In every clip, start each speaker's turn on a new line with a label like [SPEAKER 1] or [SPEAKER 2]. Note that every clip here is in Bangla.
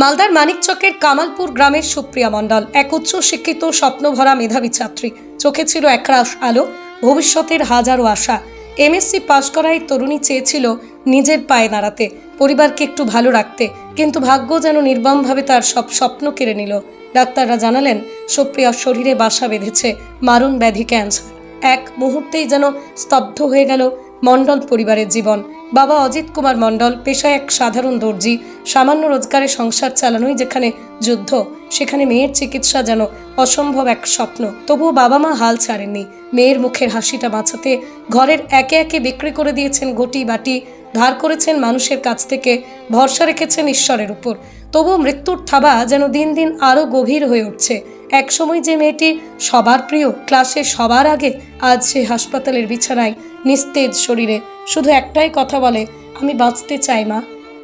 [SPEAKER 1] মালদার মানিকচকের কামালপুর গ্রামের সুপ্রিয়া মণ্ডল, এক উচ্চ শিক্ষিত স্বপ্নভরা মেধাবী ছাত্রী। চোখে ছিল একরাশ আলো, ভবিষ্যতের হাজারো আশা। এমএসসি পাশ করা এই তরুণী চেয়েছিল নিজের পায়ে দাঁড়াতে পরিবারকে একটু ভালো রাখতে, কিন্তু ভাগ্য যেন নির্মমভাবে তার সব স্বপ্ন কেড়ে নিল। ডাক্তাররা জানালেন সুপ্রিয়ার শরীরে বাসা বেঁধেছে, মারণ ব্যাধি ক্যান্সার। এক মুহূর্তেই যেন স্তব্ধ হয়ে গেল মণ্ডল পরিবারের জীবন। বাবা অজিত কুমার মণ্ডল পেশায় এক সাধারণ দর্জি। সামান্য রোজগারে সংসার চালানোই যেখানে যুদ্ধ, সেখানে মেয়ের চিকিৎসা যেন অসম্ভব এক স্বপ্ন। তবুও বাবা মা হাল ছাড়েননি। মেয়ের মুখের হাসিটা বাঁচাতে ঘরের একে একে বিক্রি করে দিয়েছেন ঘটি বাটি, ধার করেছেন মানুষের কাছ থেকে, ভরসা রেখেছেন ঈশ্বরের উপর। তবুও মৃত্যুর থাবা যেন দিন দিন আরও গভীর হয়ে উঠছে। একসময় যে মেয়েটি সবার প্রিয়, ক্লাসে সবার আগে আজ সে হাসপাতালের বিছানায় নিস্তেজ শরীরে শুধু একটাই কথা বলে, আমি বাঁচতে চাই মা।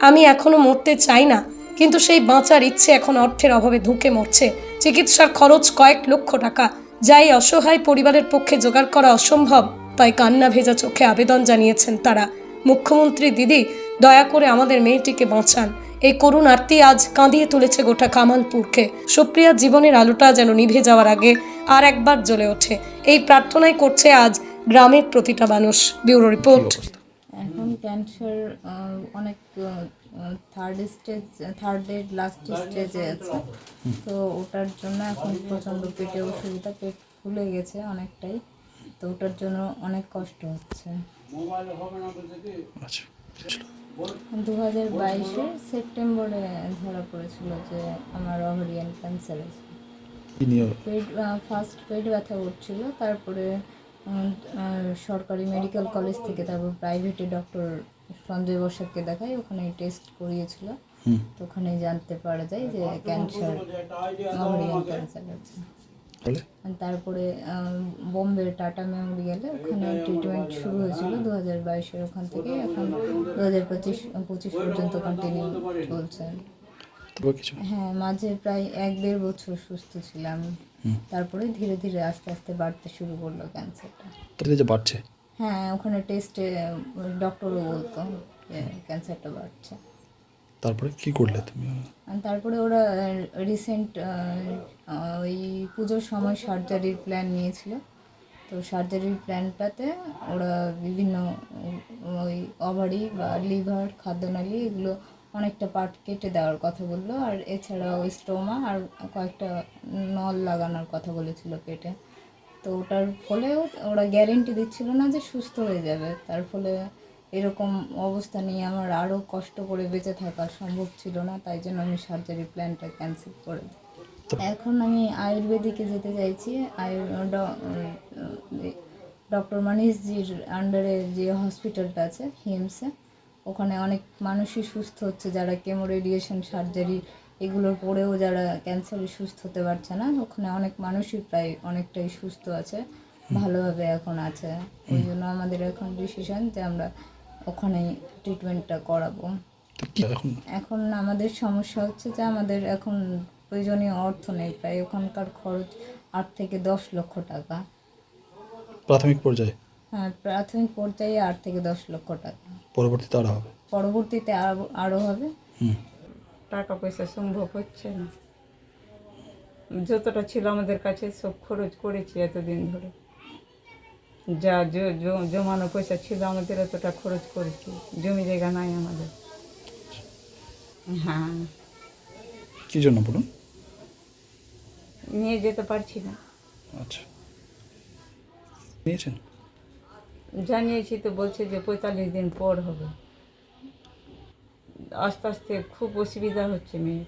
[SPEAKER 1] আমি এখনও মরতে চাই না, কিন্তু সেই বাঁচার ইচ্ছে এখন অর্থের অভাবে ধুঁকে মরছে। চিকিৎসার খরচ কয়েক লক্ষ টাকা। যাই অসহায় পরিবারের পক্ষে জোগাড় করা অসম্ভব, তাই কান্না ভেজা চোখে আবেদন জানিয়েছেন তারা। মুখ্যমন্ত্রী, দিদি, দয়া করে আমাদের মেয়েটিকে বাঁচান। এই করুণ আরতি আজ কাঁদিয়ে তুলেছে গোটা কামালপুরকে। সুপ্রিয়ার জীবনের আলোটা যেন নিভে যাওয়ার আগে আর একবার জ্বলে ওঠে। এই প্রার্থনাই করছে আজ গ্রামের প্রতিটা মানুষ। Bureau report.
[SPEAKER 2] এখন ক্যান্সার অনেক থার্ড স্টেজ থার্ডের লাস্ট স্টেজে আছে। তো ওটার জন্য এখন প্রচণ্ড পেটে অসুবিধা পেট ফুলে গেছে অনেকটাই। তো ওটার জন্য অনেক কষ্ট হচ্ছে।
[SPEAKER 3] আচ্ছা
[SPEAKER 2] দু হাজার বাইশে সেপ্টেম্বরে ধরা পড়েছিল যে আমার ওভারিয়ান ক্যান্সার আছে পেট ফার্স্ট পেট ব্যথা উঠছিল তারপরে সরকারি মেডিকেল কলেজ থেকে তারপর প্রাইভেটে ডক্টর সঞ্জয় বসাককে দেখাই ওখানে টেস্ট করিয়েছিল। তো ওখানে জানতে পারা যায় যে ক্যান্সার ওভারিয়ান ক্যান্সার আছে তারপরে বোম্বে টাটা মেমোরিয়ালে ওখানে ট্রিটমেন্ট শুরু হয়েছিল দু হাজার বাইশের ওখান থেকে। এখন দু হাজার পঁচিশ পঁচিশ পর্যন্ত কন্টিনিউ চলছে। হ্যাঁ মাঝে প্রায় এক দেড় বছর সুস্থ ছিলাম। তারপরে ধীরে ধীরে আস্তে আস্তে বাড়তে শুরু করল ক্যান্সারটা।
[SPEAKER 3] যে বাড়ছে?
[SPEAKER 2] হ্যাঁ ওখানে টেস্টে ডক্টরও বলতো ক্যান্সারটা বাড়ছে।
[SPEAKER 3] তারপরে কি করলে তুমি?
[SPEAKER 2] আর তারপরে ওরা রিসেন্ট ওই পুজোর সময় সার্জারির প্ল্যান নিয়েছিল। তো সার্জারির প্ল্যানটাতে ওরা বিভিন্ন ওই ওভারি বা লিভার খাদ্যনালী এগুলো অনেকটা পার্ট কেটে দেওয়ার কথা বলল। আর এছাড়া ওই স্টোমা আর কয়েকটা নল লাগানোর কথা বলেছিল পেটে। তো ওটার ফলেও ওরা গ্যারেন্টি দিচ্ছিল না যে সুস্থ হয়ে যাবে। তার ফলে এরকম অবস্থা নিয়ে আমার আরও কষ্ট করে বেঁচে থাকা সম্ভব ছিল না। তাই জন্য আমি সার্জারি প্ল্যানটা ক্যান্সেল করে দিই। এখন আমি আয়ুর্বেদিকে যেতে চাইছি। আয়ুর ডক্টর মানিশজির আন্ডারে যে হসপিটালটা আছে হিমসে ওখানে অনেক মানুষই সুস্থ হচ্ছে যারা কেমো রেডিয়েশন সার্জারি এগুলোর পরেও যারা ক্যান্সারে সুস্থ হতে পারছে না ওখানে অনেক মানুষই প্রায় অনেকটাই সুস্থ আছে ভালোভাবে এখন আছে। ওই জন্য আমাদের এখন ডিসিশন যে আমরা ওখানেই ট্রিটমেন্টটা করাবো।
[SPEAKER 3] এখন
[SPEAKER 2] আমাদের সমস্যা হচ্ছে যে আমাদের এখন প্রয়োজনীয় অর্থ নেই প্রায় ওখানকার খরচ আট থেকে দশ লক্ষ টাকা।
[SPEAKER 3] প্রাথমিক পর্যায়ে?
[SPEAKER 2] হ্যাঁ প্রাথমিক পর্যায়ে আট থেকে দশ লক্ষ টাকা।
[SPEAKER 3] পরবর্তীতে আরও হবে?
[SPEAKER 2] পরবর্তীতে আরও আরও হবে।
[SPEAKER 3] হুম।
[SPEAKER 4] টাকা পয়সা সম্ভব হচ্ছে না। যতটা ছিল আমাদের কাছে সব খরচ করেছি এতদিন ধরে। যা জমানো পয়সা ছিল আমাদের এতটা খরচ করেছি। জমি জায়গা নাই আমাদের। হ্যাঁ।
[SPEAKER 3] কি জন্য বলুন?
[SPEAKER 4] নিয়ে যেতে পারছি না।
[SPEAKER 3] আচ্ছা। নিয়েছেন?
[SPEAKER 4] জানিয়েছি তো বলছে যে পঁয়তাল্লিশ দিন পর হবে। আস্তে আস্তে খুব অসুবিধা হচ্ছে
[SPEAKER 3] মেয়ে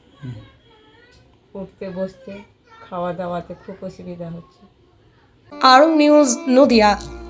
[SPEAKER 4] উঠতে বসতে খাওয়া দাওয়াতে খুব অসুবিধা হচ্ছে।
[SPEAKER 1] আরং নিউজ নদিয়া।